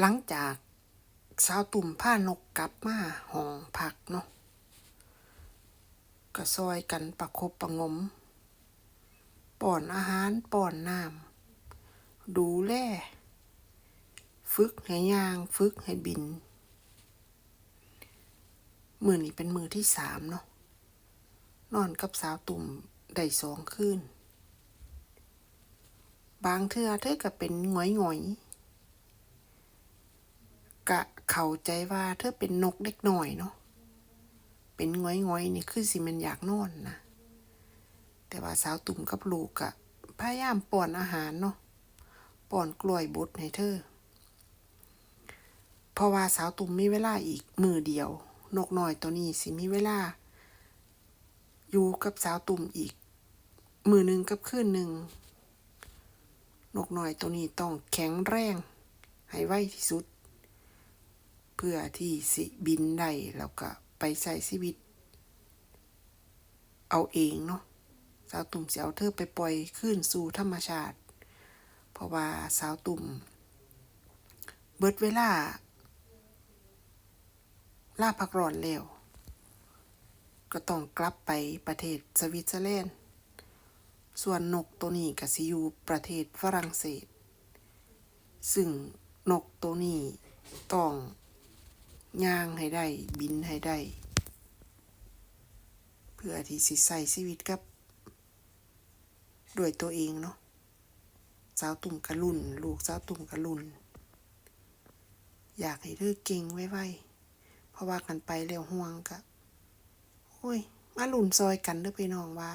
หลังจากสาวตุ่มผ้านกกลับมาห้องพักเนาะก็ซอยกันประคบประงมป้อนอาหารป้อนน้ำดูแลฝึกให้ย่าง ฝึกให้บิน มือนี้เป็นมือที่สามเนาะนอนกับสาวตุ่มได้สองคืนบางเทือเธอก็เป็นหงอยหงอยๆ กะเข้าใจว่าเธอเป็นนกเด็กหน่อยเนาะ เป็นงอยงอยๆนี่คือสิมันอยากนอนนะ แต่ว่าสาวตุ่มกับลูกกะพยายามป้อนอาหารเนาะป้อนกล้วยบดให้เธอ เพราะว่าสาวตุ่มมีเวลาอีกมือเดียว นกหน้อยตัวนี้สิมีเวลา อยู่กับสาวตุ่มอีก มือหนึ่งกับคืนหนึ่งนกหน้อยตัวนี้ต้องแข็งแรง ให้ไวที่สุด พื่อที่สิบินได้แล้วก็ไปใช้ชีวิต เอาเองเนาะสาวตุ่มเสียวเธอไปปล่อยขึ้นสู่ธรรมชาติ เพราะว่าสาวตุ่ม เบิดเวลาล่าพักร้อนแล้ว ก็ต้องกลับไปประเทศสวิตเซอร์แลนด์ ส่วนนกตัวนี้ก็สิอยู่ประเทศฝรั่งเศส ซึ่งนกตัวนี้ต้อง ย่างให้ได้ บินให้ได้ เพื่อที่สิใส่ชีวิตกับ ด้วยตัวเองเนาะสาวตุ่มกระลุ่น ลูกสาวตุ่มกระลุ่น อยากให้เธอเก่งไว้ๆเพราะว่ากันไปแล้วห่วงกะโอ้ย มาลุ่นซอยกันเด้อพี่น้องว่า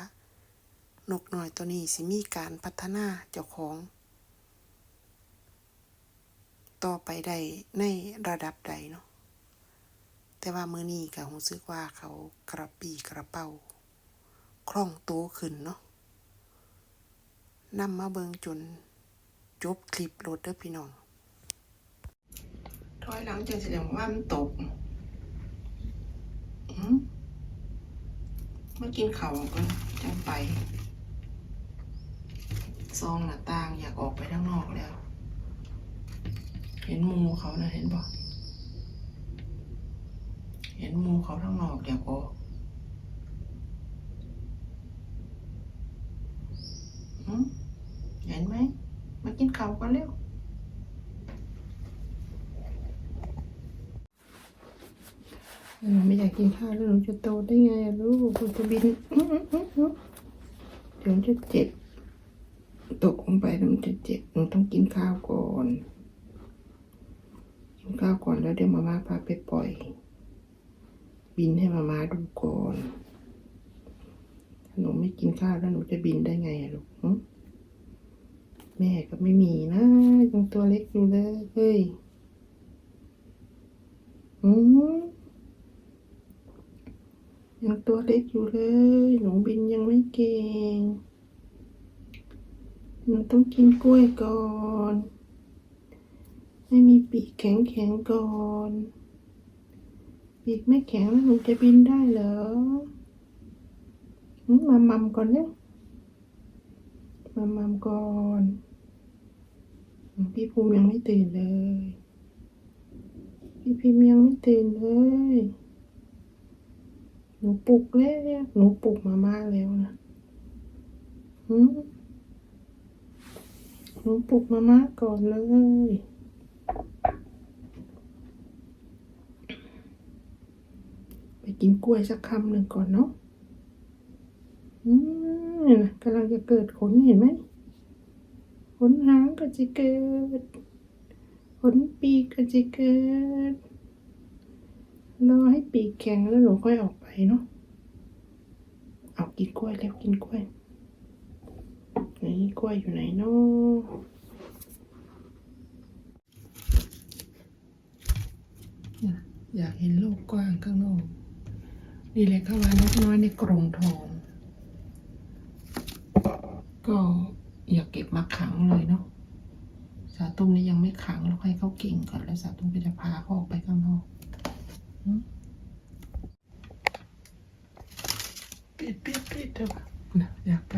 นกหน้อยตัวนี้สิมีการพัฒนาเจ้าของ ต่อไปได้ในระดับใดเนาะ แต่ว่ามือนี้ก็รู้สึกว่าเขากระปีกระเป๋าคล่องโตขึ้นเนาะนำมาเบิงจนจบคลิปโหลดเด้อพี่น้องถอยหลังจนแสดงว่ามันตกอืมมากินข้าวกันจังไป ซองหน้าต่างอยากออกไปข้างนอกแล้ว เห็นมูเขานะเห็นบ่ เห็นมูเขาข้งนอกอยากออกอืมเห็นไหม มากินข้าวกันเร็วไม่อยากกินข้าวแล้วหนูจะโตได้ไงอะลูกหนูจะบินเดี๋ยวจะเจ็บตกลงไปแล้วมันจะเจ็บหนูต้องกินข้าวก่อน กินข้าวก่อนแล้วเดี๋ยวมาม่าพาไปปล่อย บินให้มาม่าดูก่อนหนูไม่กินข้าวแล้วหนูจะบินได้ไงอะลูกแม่ก็ไม่มีนะยังตัวเล็กอยู่เลยเฮ้ยอืมยังตัวเล็กอยู่เลย หนูบินยังไม่เก่ง หนูต้องกินกล้วยก่อนไม่มีปีกแข็งแข็งๆก่อน ปีกไม่แข็งแล้วหนูจะบินได้เหรอมามัมก่อนเนี่ยมามัมก่อนพี่ภูมิยังไม่ตื่นเลย พี่พิมยังไม่ตื่นเลยหนูปลุกแล้วหนูปลุกมาม่าแล้วนะหืมหนูปลุกมาม่าก่อนเลย ไป กินกล้วยสักคำหนึ่งก่อนเนาะอืมกำลังจะเกิดขนเห็นไหมขนหางก็จะเกิด ขนปีกก็จะเกิดรอให้ปีกแข็งแล้วหนูค่อยออกไปเนาะเอากินกล้วยแล้วกินกล้วยไหนกล้วยอยู่ไหนเนาะอยากเห็นโลกกว้างข้างนอก นี่แหละเข้ามานกน้อยในกรงทอง ก็อย่ากเก็บมาขังเลยเนาะสาตุ้มนี่ยังไม่ขังแล้วให้เขาเก่งก่อนแล้วสาตุ้มก็จะพาเขาออกไปข้างนอกปิดปิดปิดเถอะอยากไป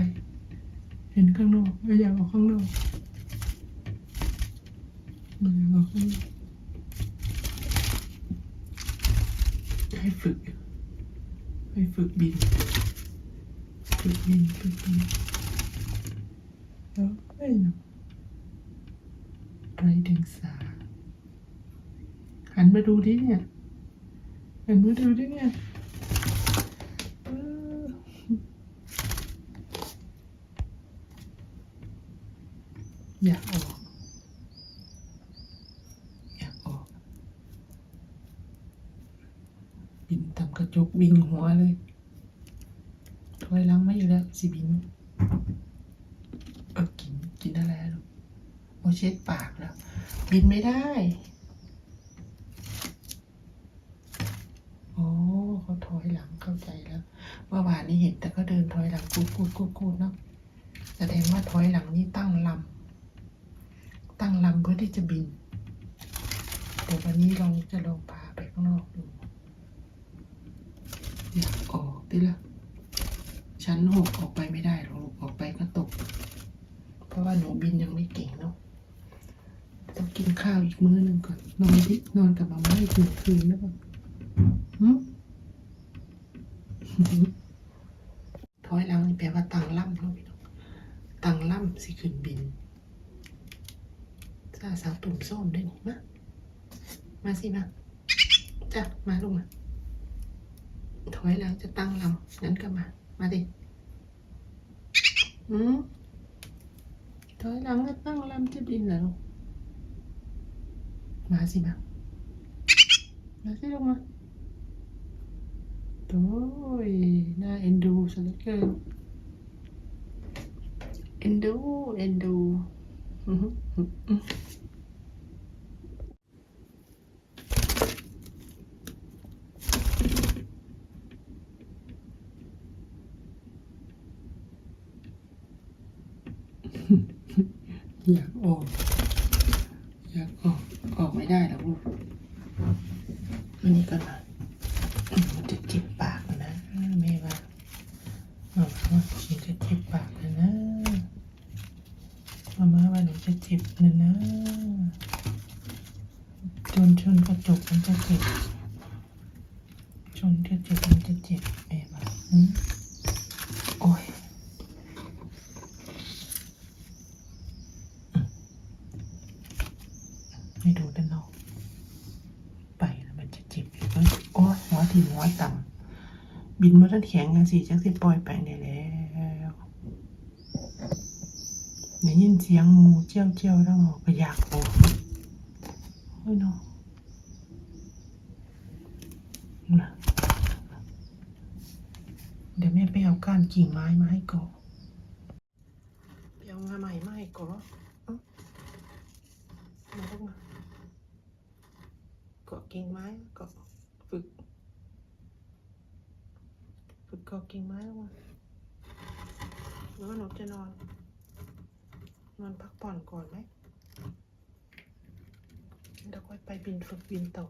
เห็นข้างนอกไม่อยากออกข้างนอกไม่อยากออกข้างนอก ให้ฝึก ให้ฝึกบิน ฝึกบิน ฝึกบินแล้วไม่หนูไรเดียงสาหันมาดูดิเนี่ย หันมาดูดิเนี่ยอยากออก อยากออก บิ นทำกบินหัวเลยถอยหลังไม่อยู่แล้วสิบินเออกินกินอะไรอะลูกโอเช็ดปากแล้ว บินไม่ได้ โอ้เขาถอยหลังเข้าใจแล้วเมื่อวานนี้เห็นแต่ก็เดินถอยหลังกูดกูดกูดกูดเนาะแสดงว่าถอยหลังนี่ตั้งลำตั้งลำเพื่อที่จะบินเดี๋ยววันนี้ลองจะลองพาไปข้างนอกดูากออกดิละชั้นหกออกไปไม่ได้หรอกออกไปก็ตก เพราะว่าหนูบินยังไม่เก่งเนาะต้องกินข้าวอีกมื้อหนึ่งก่อน นอนดินอนกับมาม่าอีกหนึ่งคืนแล้วก็หืมถอยหลังนี่แปลว่าตังล่ำเนาะพี่น้องตังล่ำสิขึ้นบินซาสาวตุ่มส้มได้วยนี่มามาสิมาจ้ะมาลงมา ถอยหลังจะตั้งลำนั้นก็มา มาดิอืมถอยหลังก็ตั้งลำจะบินเหรอลูกมาสิมามาสิลงมาโอ้ยน่าเอ็นดูซะเหลือเกินเอ็นดูเอ็นดู อยากออก อยากออก ออกไม่ได้หรอกลูกอันนี้ก็นะมันจะเจ็บปากนะแม่ว่ามาว่าฉันจะเจ็บปากนะนะมามาว่าหนูจะเจ็บนะนะจนชนกระจกมันจะเจ็บชนกระจกมันจะเจ็บแม่ว่าอืมโอ้ย ไม่ดูด้านนอก ไปแล้วมันจะเจ็บอยู่เอ้ยโอ้ยหัว ถิ่นหัวต่ำบินมาด้านแข็งกันสิจักสิปล่อยไปได้แล้วได้ยินเสียงหมูเจียวเจียวๆแล้วออกก็อยากออกโอ้ยเนาะนะเดี๋ยวแม่ไปเอาก้านกิ่งไม้มาให้ก่อนไปเอางาใหม่มาให้ก่อนเอ้ามาลูกมา เกาะกิ่งไม้เกาะฝึก ฝึ กเกาะกิ่งไม้ลงมาหรือว่านกจะนอน นอนพักผ่อนก่อนไหมเดี๋ยวค่อยไปบินฝึกบินต่อ